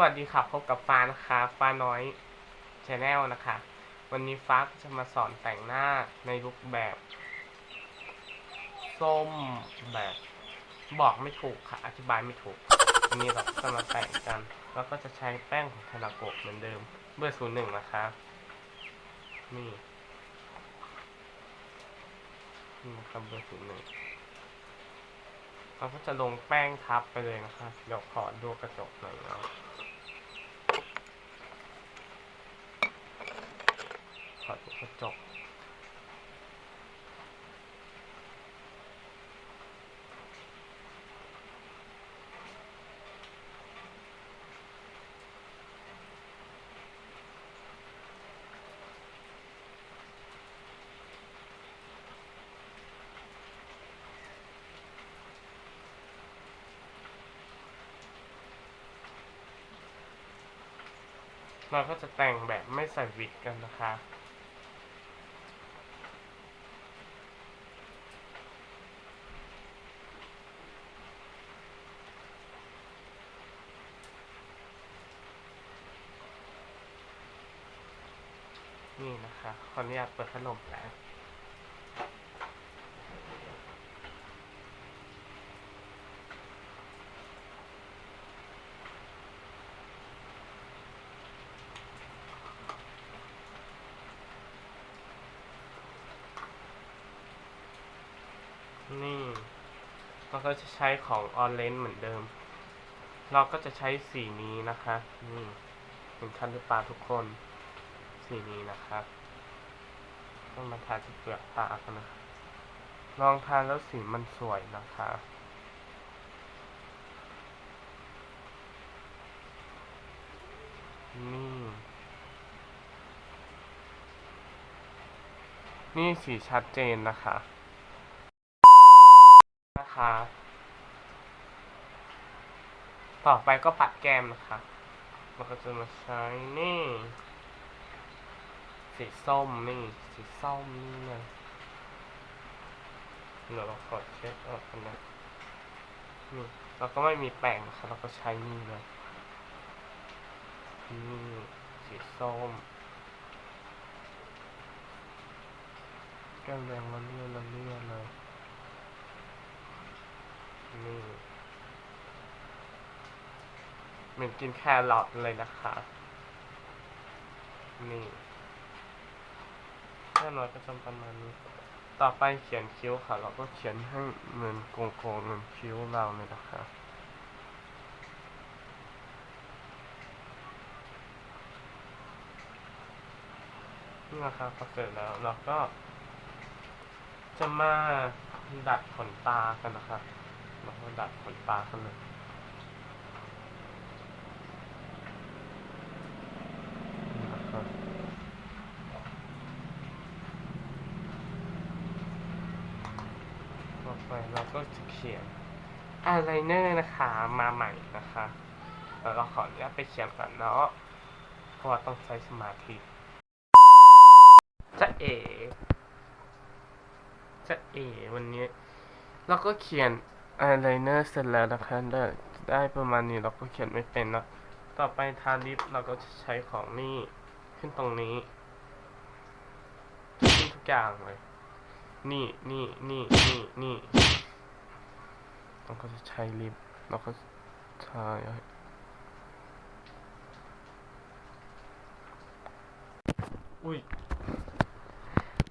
วัสดีครับพบกับฟ้านะคะฟ้าน้อยชาแนลนะคะ วันนี้ฟ้าจะมาสอนแต่งหน้าในรูปแบบ ส้มแบบบอกไม่ถูกค่ะ อธิบายไม่ถูก วันนี้เราจะมาแต่งกัน แล้วก็จะใช้แป้งของทาราโกะเหมือนเดิมเบอร์ศูนย์หนึ่งนะคะนี่นี่นะครับเบอร์ศูนย์หนึ่งเราก็จะลงแป้งทับไปเลยนะคะ เดี๋ยวขอดูกระจกหน่อยนะ ขอดกระจกเราก็จะแต่งแบบไม่ใส่วิกกันนะคะ นี่นะคะขออนุญาตเปิดพัดลมแป๊บนี่เราก็จะใช้ของออนเลนเหมือนเดิม เราก็จะใช้สีนี้นะคะ นี่เห็นชัดหรือเปล่าทุกคน สีนี้นะครับต้องมาทาที่เปลือกตากันนะลองทานแล้วสีมันสวยนะคะนี่ นี่สีชัดเจนนะคะ นะคะ ต่อไปก็ปัดแก้มนะคะเราก็จะมาใช้นี่ สีส้มนี่ สีส้มนี่เลยเดี๋ยวเรากดเช็คออกกันนะนี่เราก็ไม่มีแป้งนะคะเราก็ใช้นี่เลยนี่สีส้มแก้มแดงละเลียดละเลียดเลยนี่เหมือนกินแครอทเลยนะคะนี่ แค่น้อยก็จะประมาณนี้ ต่อไปเขียนคิ้วค่ะ เราก็เขียนให้เหมือนโกงๆเหมือนคิ้วเราเลยนะคะนี่นะครับพอเสร็จแล้วเราก็จะมาดัดขนตากันนะครับเราก็ดัดขนตากันเลยนี่นะครับต่อไป เราก็จะเขียนอายไลเนอร์นะคะ มาใหม่นะคะเดี๋ยวเราขออนุญาตไปเขียนก่อนเนาะ เพราะว่าต้องใช้สมาธิจะเอจะเอวันนี้ เราก็เขียนอายไลเนอร์เสร็จแล้วนะคะได้ได้ประมาณนี้เราก็เขียนไม่เป็นเนาะต่อไปทาลิปเราก็จะใช้ของนี่ขึ้นตรงนี้ขึ้นทุกอย่างเลย นี่นี่นี่นี่นี่ เราก็จะใช้ลิปเราก็ทาอุ้ย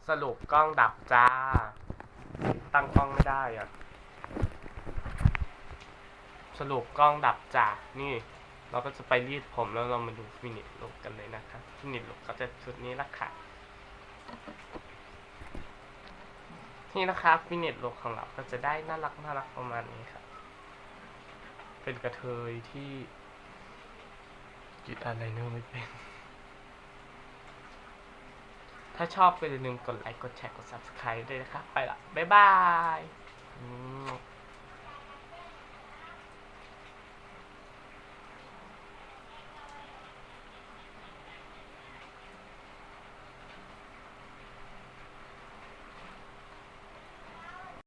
สรุปกล้องดับจ้า ตั้งกล้องไม่ได้อะสรุปกล้องดับจ้า นี่ เราก็จะไปรีดผมแล้วเรามาดูฟินิชลุกกันเลยนะคะ ฟินิชลุกก็จะชุดนี้ละค่ะ นี่นะคะฟินิชลุกของเราก็จะได้น่ารักน่ารักประมาณนี้ครับเป็นกระเทยที่กรีดอะไรเนอร์ไม่เป็น ถ้าชอบก็อย่าลืมกดไลค์ กดแชร์ กด subscribe ด้วยนะครับไปละ บ๊ายบาย